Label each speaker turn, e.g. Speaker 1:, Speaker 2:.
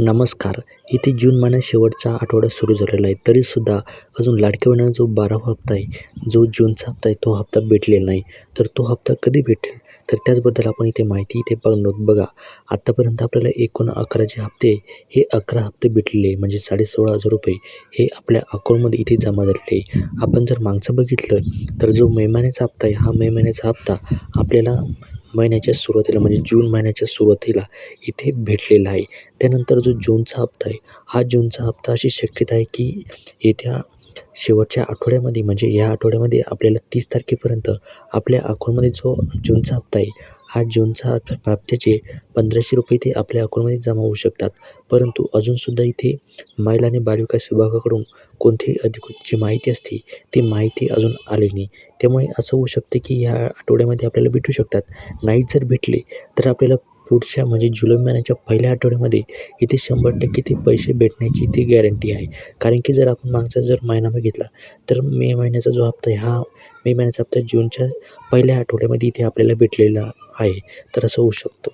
Speaker 1: नमस्कार. इथे जून महिन्यात शेवटचा आठवडा सुरू झालेला आहे. तरीसुद्धा अजून लाडक्या बहिणीचा जो बारावा हप्ता आहे जो जूनचा हप्ता आहे तो हप्ता भेटलेला नाही. तर तो हप्ता कधी भेटेल? तर त्याचबद्दल आपण इथे माहिती इथे बघणार बघा आत्तापर्यंत आपल्याला एकूण अकराचे हप्ते हे अकरा हप्ते भेटलेले आहे. म्हणजे साडेसोळा हजार रुपये हे आपल्या अकाऊंटमध्ये इथे जमा झालेले आहे. आपण जर मागचं बघितलं तर जो मे महिन्याचा हप्ता आहे हा मे महिन्याचा हप्ता आपल्याला महिन्याच्या सुरुवातीला म्हणजे जून महिन्याच्या सुरुवातीला इथे भेटलेला आहे. त्यानंतर जो जूनचा हप्ता आहे हा जूनचा हप्ता अशी शक्यता आहे की येत्या शेवटच्या आठवड्यामध्ये म्हणजे या आठवड्यामध्ये आपल्याला तीस तारखेपर्यंत आपल्या अकाऊंटमध्ये जो जूनचा हप्ता आहे हा जूनचा हप्ता हप्त्याचे पंधराशे रुपये ते आपल्या अकाऊंटमध्ये जमा होऊ शकतात. परंतु अजूनसुद्धा इथे महिला आणि बालविकास विभागाकडून कोणतीही अधिकृत जी माहिती असते ती माहिती अजून आली नाही. त्यामुळे असं होऊ शकते की ह्या आठवड्यामध्ये आपल्याला भेटू शकतात. नाही जर भेटले तर आपल्याला पुढच्या म्हणजे जुलै महिन्याच्या पहिल्या आठवड्यामध्ये इथे शंभर टक्के ते पैसे भेटण्याची ती गॅरंटी आहे. कारण की जर आपण मागचा जर महिना बघितला तर मे महिन्याचा जो हप्ता आहे हा मे महिन्याचा हप्ता जूनच्या पहिल्या आठवड्यामध्ये इथे आपल्याला भेटलेला आहे. तर असं होऊ शकतं.